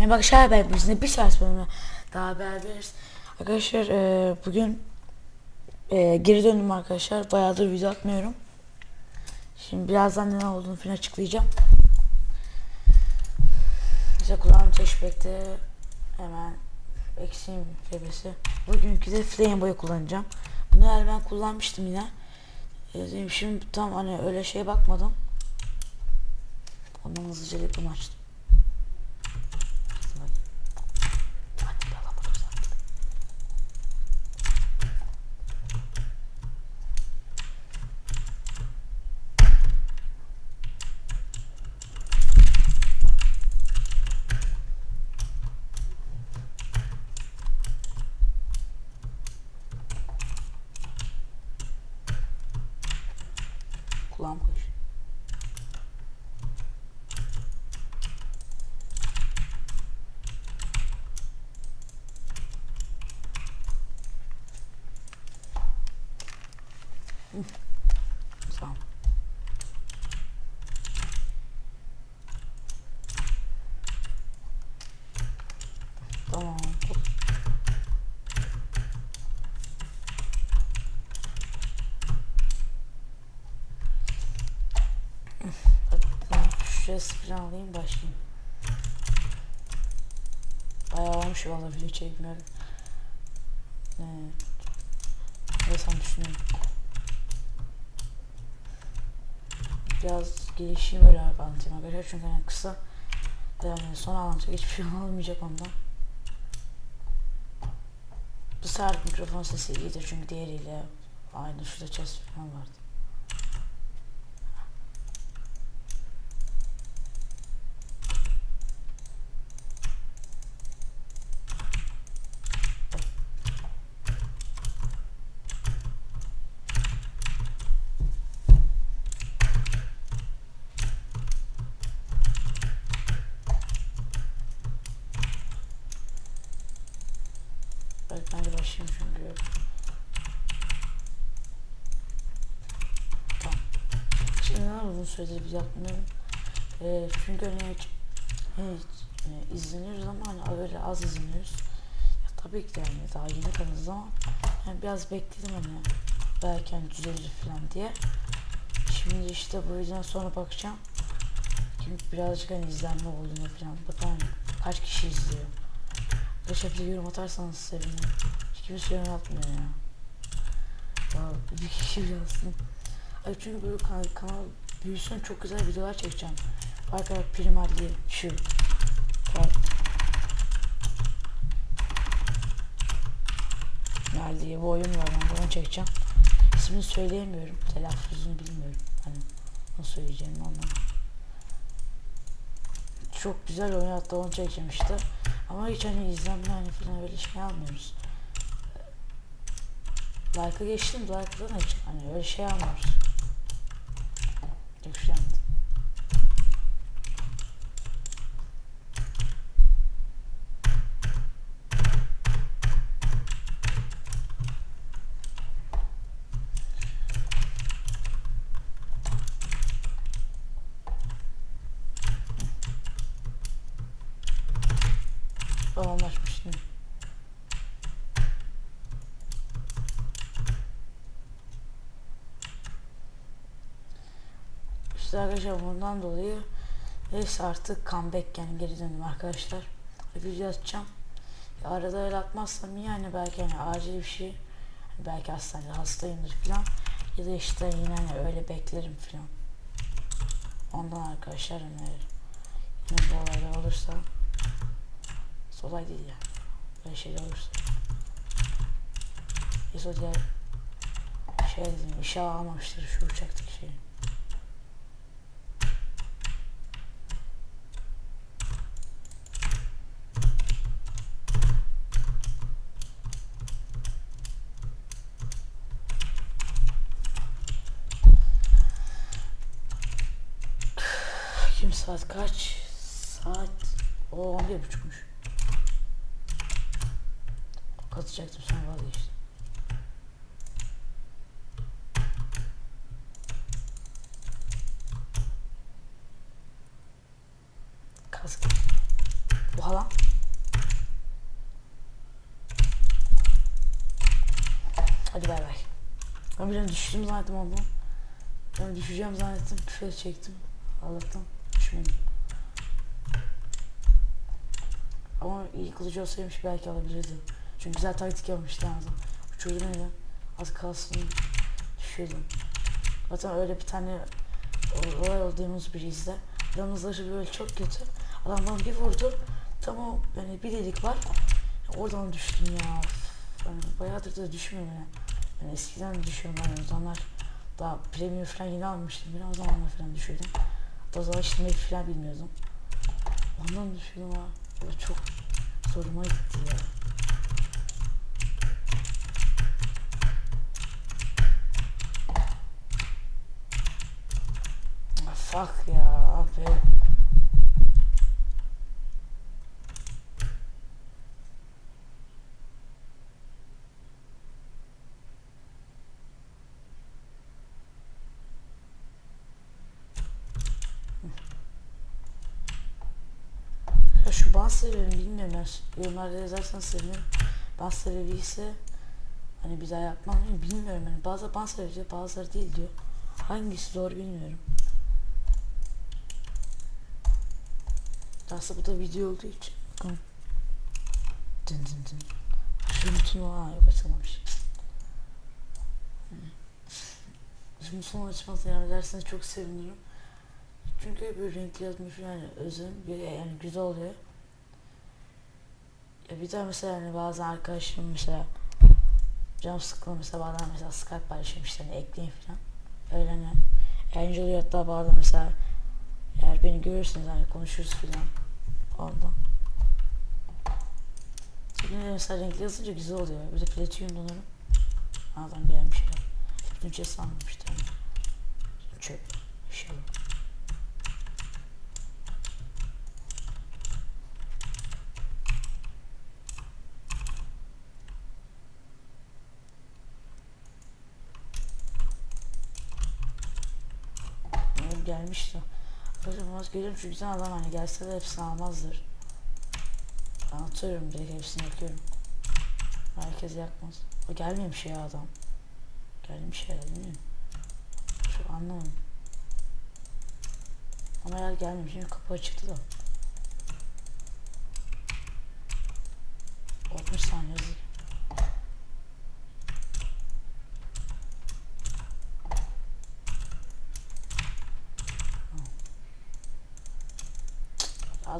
Merhaba arkadaşlar ben bizimle bir saat bölümü daha beraberiz. Arkadaşlar e, bugün e, geri döndüm arkadaşlar. Bayağıdır video atmıyorum. Şimdi birazdan ne olduğunu falan açıklayacağım. İşte kulağım teşbekte hemen eksiğim febesi. Bugünkü de Flame Boy'u kullanacağım. Bunu eğer ben kullanmıştım yine. E, şimdi tam hani öyle şeye bakmadım. Ondan hızlıca yapım açtım. Kulağım koş. Şurası falan alayım başlayayım. Bayağı olmuş valla video çekmiyorum. Evet. Sen düşünüyorum. Biraz gelişeyim öyle anlatayım arkadaşlar çünkü yani kısa yani son anlatacak hiçbir şey olmayacak ondan. Bu sefer mikrofon sesi iyidir çünkü diğeriyle aynı şurada chest falan vardı. Evet ben de başlayayım çünkü. Tamam. Şimdi ne uzun süredir bir yapmıyorum. Ee, çünkü hani hiç, hiç e, izleniyoruz ama hani öyle az izleniyoruz. Ya, tabii ki de yani daha yeni kanalız ama yani biraz bekledim hani belki hani düzelir falan diye. Şimdi işte bu yüzden sonra bakacağım. Şimdi birazcık hani izlenme olduğunu falan bakalım kaç kişi izliyor. Bir yorum atarsanız sevinirim. Hiç kimse yorum atmıyor ya. Ya bir kişi bile. Ay çünkü böyle kanal, kanal büyüsün çok güzel videolar çekeceğim. Arkadaşlar primal diye şu. Diye bu oyun var ben bunu çekeceğim. İsmini söyleyemiyorum. Telaffuzunu bilmiyorum. Hani nasıl söyleyeceğimi anlamadım. Çok güzel oyun hatta onu çekeceğim işte. Ama hiç hani izlenme hani falan öyle şey almıyoruz. Like'a geçtim like'dan hiç hani öyle şey almıyoruz. Çok şey anladım. Tamamlaşmıştım. İşte arkadaşlar bundan dolayı neyse artık comeback yani geri döndüm arkadaşlar. Video atacağım. Ya arada öyle atmazsam yani belki hani acil bir şey hani belki hastanede hastayımdır falan ya da işte yine hani öyle beklerim falan. Ondan arkadaşlar hani yine bu olaylar olursa olay değil yani. Böyle şeyler olursa. Biz o diğer şey dedim işe almamıştır şu uçaktaki saat kaç? Saat o 11 buçukmuş. Katacaktım sonra vazgeçtim. Oha lan. Hadi bay bay. Ben bir an düştüm zannettim ondan. Ben düşeceğim zannettim. Küfür çektim. Allah'tan düşmedim. Ama iyi kılıcı olsaymış belki alabilirdi. Çünkü güzel taktik yapmıştı lazım. Uçurdu beni. Az kalsın düşüyordum. Zaten öyle bir tane olay olduğumuz bir izle. Yalnızları böyle çok kötü. Adam bana bir vurdu. Tam o yani bir delik var. Oradan düştüm ya. Yani bayağıdır da düşmüyorum yani. yani eskiden düşüyorum ben o zamanlar. Daha premium falan yeni almıştım. Ben o zamanlar falan düşüyordum. O zaman şimdi falan bilmiyordum. Ondan düşüyordum ha. Çok zoruma gitti ya. Ah, Fuck ya abi. Sebebi bilmiyorum ben yorumlarda yazarsanız sevinirim. Ban sebebi ise hani bir daha yapmam bilmiyorum yani bazı ban sebebi diyor bazıları değil diyor. Hangisi doğru bilmiyorum. Aslında bu da video olduğu için. Bakın. Dın dın dın. Bütün aa yok açılmamış. Şimdi son açması yani derseniz çok sevinirim. Çünkü böyle renkli yazmış yani özüm bir yani güzel oluyor. Ya bir de mesela hani bazen arkadaşım mesela canım sıkılıyor mesela bazen mesela Skype paylaşıyorum işte hani ekleyin falan. Öyle hani eğlenceli oluyor hatta bazen mesela eğer beni görürseniz hani konuşuruz falan ondan. Yine mesela renkli yazınca güzel oluyor. Bir de platinum donarım. Adam beğenmiş ya. Bütün şey sanmamıştı yani. Çöp. İnşallah. Umarım gelmişti. Murat geliyorum çünkü güzel adam hani gelse de hepsini almazdır. Ben atıyorum direkt hepsini yakıyorum. Herkes yakmaz. O gelmemiş ya adam. Gelmiş ya değil mi? Çok anlamadım. Ama eğer gelmemiş çünkü kapı açıktı da. 60 saniye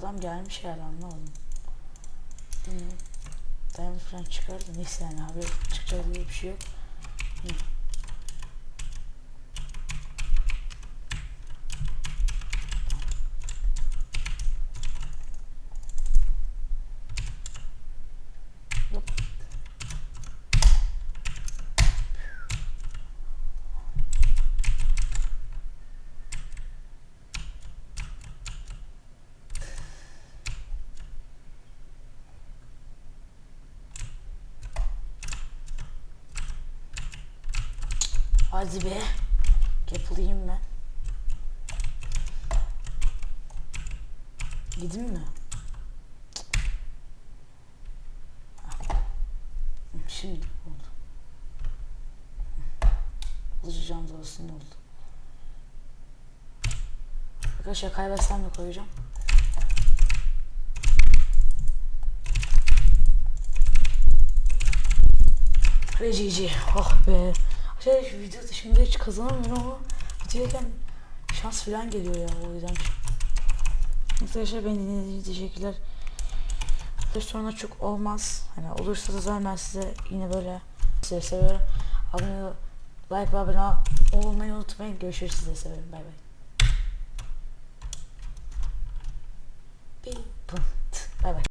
Adam gelmiş herhalde anlamadım. Bilmiyorum. Dayanı falan çıkardı. Neyse yani abi çıkacak diye bir şey yok. Hı. Yok. Hadi be. Yapılayım ben. Gidin mi? Hı, Şimdi oldu. Alacağım da olsun oldu. Arkadaşlar kaybetsem de koyacağım. Ve GG. Oh be. Şey şu videoda şimdi hiç kazanamıyorum ama videoyken şans falan geliyor ya o yüzden. Arkadaşlar beni dinlediğiniz için teşekkürler. Sonra çok olmaz. Hani olursa da zaten ben size yine böyle size seviyorum. Abone like ve abone olmayı unutmayın. Görüşürüz size seviyorum. Bay bay. Bye bye.